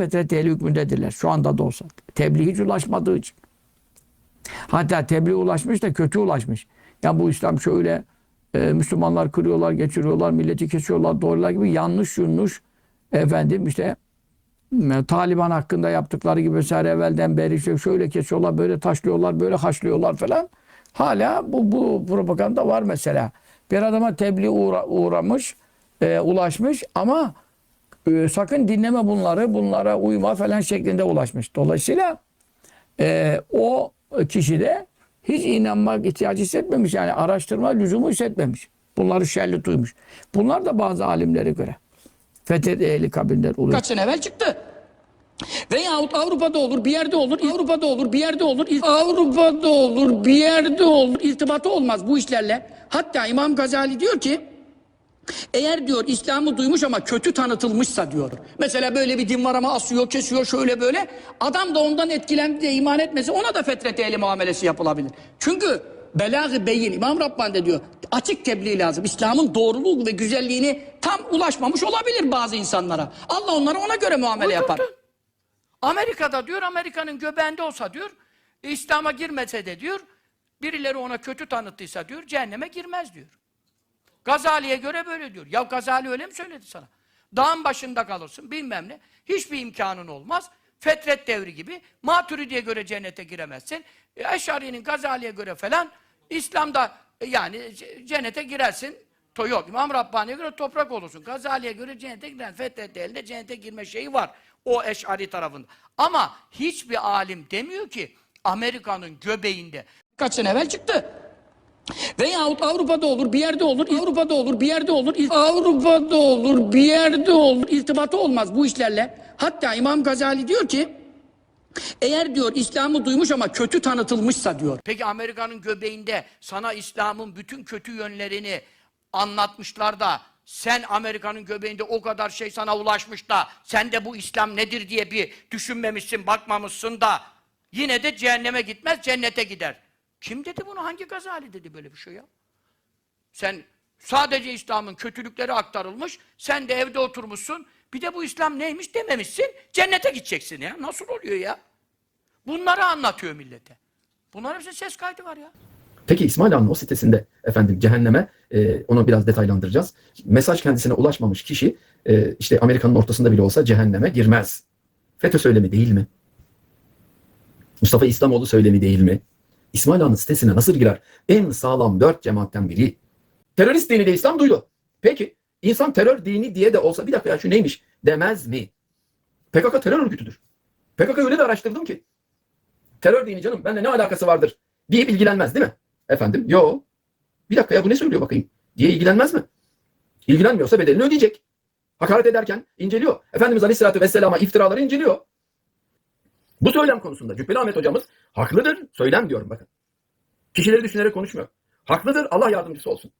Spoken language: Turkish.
fetret ehli hükmündedirler. Şu anda da olsa. Tebliğ hiç ulaşmadığı için. Hatta tebliğ ulaşmış da kötü ulaşmış. Ya bu İslam şöyle e, Müslümanlar kırıyorlar, geçiriyorlar, milleti kesiyorlar, doğrular gibi yanlış yanlış efendim işte e, Taliban hakkında yaptıkları gibi vesaire evvelden beri işte şöyle kesiyorlar, böyle taşlıyorlar, böyle haşlıyorlar falan. Hala bu, bu propaganda var mesela. Bir adama tebliğ uğra- uğramış, e, ulaşmış ama e, sakın dinleme bunları, bunlara uyma falan şeklinde ulaşmış. Dolayısıyla e, o kişi de hiç inanmak ihtiyacı hissetmemiş. Yani araştırma lüzumu hissetmemiş. Bunları şerli duymuş. Bunlar da bazı alimlere göre. Fethet ehli kabirler oluyor. Kaç sene evvel çıktı. Veyahut Avrupa'da olur, bir yerde olur, Avrupa'da olur, bir yerde olur, Avrupa'da olur, bir yerde olur. İrtibatı olmaz bu işlerle. Hatta İmam Gazali diyor ki, eğer diyor İslam'ı duymuş ama kötü tanıtılmışsa diyor. Mesela böyle bir din var ama asıyor, kesiyor şöyle böyle. Adam da ondan etkilendi de iman etmesi ona da fetret ehli muamelesi yapılabilir. Çünkü belag-ı beyin İmam Rabbani de diyor açık tebliğ lazım. İslam'ın doğruluğu ve güzelliğini tam ulaşmamış olabilir bazı insanlara. Allah onlara ona göre muamele yapar. Amerika'da diyor Amerika'nın göbeğinde olsa diyor İslam'a girmese de diyor birileri ona kötü tanıttıysa diyor cehenneme girmez diyor. Gazali'ye göre böyle diyor. Ya Gazali öyle mi söyledi sana? Dağın başında kalırsın bilmem ne. Hiçbir imkanın olmaz. Fetret devri gibi. Maturidi'ye göre cennete giremezsin. E, Eşari'nin Gazali'ye göre falan İslam'da e, yani cennete girersin. To yok. İmam Rabbani'ye göre toprak olursun. Gazali'ye göre cennete giren Fetret elde cennete girme şeyi var. O Eşari tarafında. Ama hiçbir alim demiyor ki Amerika'nın göbeğinde kaç sene evvel çıktı. Veyahut Avrupa'da olur, bir yerde olur, Avrupa'da olur, bir yerde olur, Avrupa'da olur, bir yerde olur. İrtibatı olmaz bu işlerle. Hatta İmam Gazali diyor ki, eğer diyor İslam'ı duymuş ama kötü tanıtılmışsa diyor. Peki Amerika'nın göbeğinde sana İslam'ın bütün kötü yönlerini anlatmışlar da sen Amerika'nın göbeğinde o kadar şey sana ulaşmış da sen de bu İslam nedir diye bir düşünmemişsin, bakmamışsın da yine de cehenneme gitmez, cennete gider. Kim dedi bunu? Hangi Gazali dedi böyle bir şey ya? Sen sadece İslam'ın kötülükleri aktarılmış, sen de evde oturmuşsun, bir de bu İslam neymiş dememişsin, cennete gideceksin ya. Nasıl oluyor ya? Bunları anlatıyor millete. Bunların hepsinin ses kaydı var ya. Peki İsmail Han'ın o sitesinde efendim cehenneme e, onu biraz detaylandıracağız. Mesaj kendisine ulaşmamış kişi e, işte Amerika'nın ortasında bile olsa cehenneme girmez. FETÖ söylemi değil mi? Mustafa İslamoğlu söylemi değil mi? İsmail Han'ın sitesine nasıl girer? En sağlam dört cemaatten biri. Terörist dini de İslam duydu. Peki insan terör dini diye de olsa bir dakika ya şu neymiş demez mi? PKK terör örgütüdür. PKK öyle de araştırdım ki. Terör dini canım benimle ne alakası vardır diye ilgilenmez değil mi? Efendim yo. Bir dakika ya bu ne söylüyor bakayım diye ilgilenmez mi? İlgilenmiyorsa bedelini ödeyecek. Hakaret ederken inceliyor. Efendimiz Aleyhisselatü Vesselam'a iftiraları inceliyor. Bu söylem konusunda Cübbeli Ahmet hocamız haklıdır. Söylem diyorum bakın. Kişileri düşünerek konuşmuyor. Haklıdır Allah yardımcısı olsun.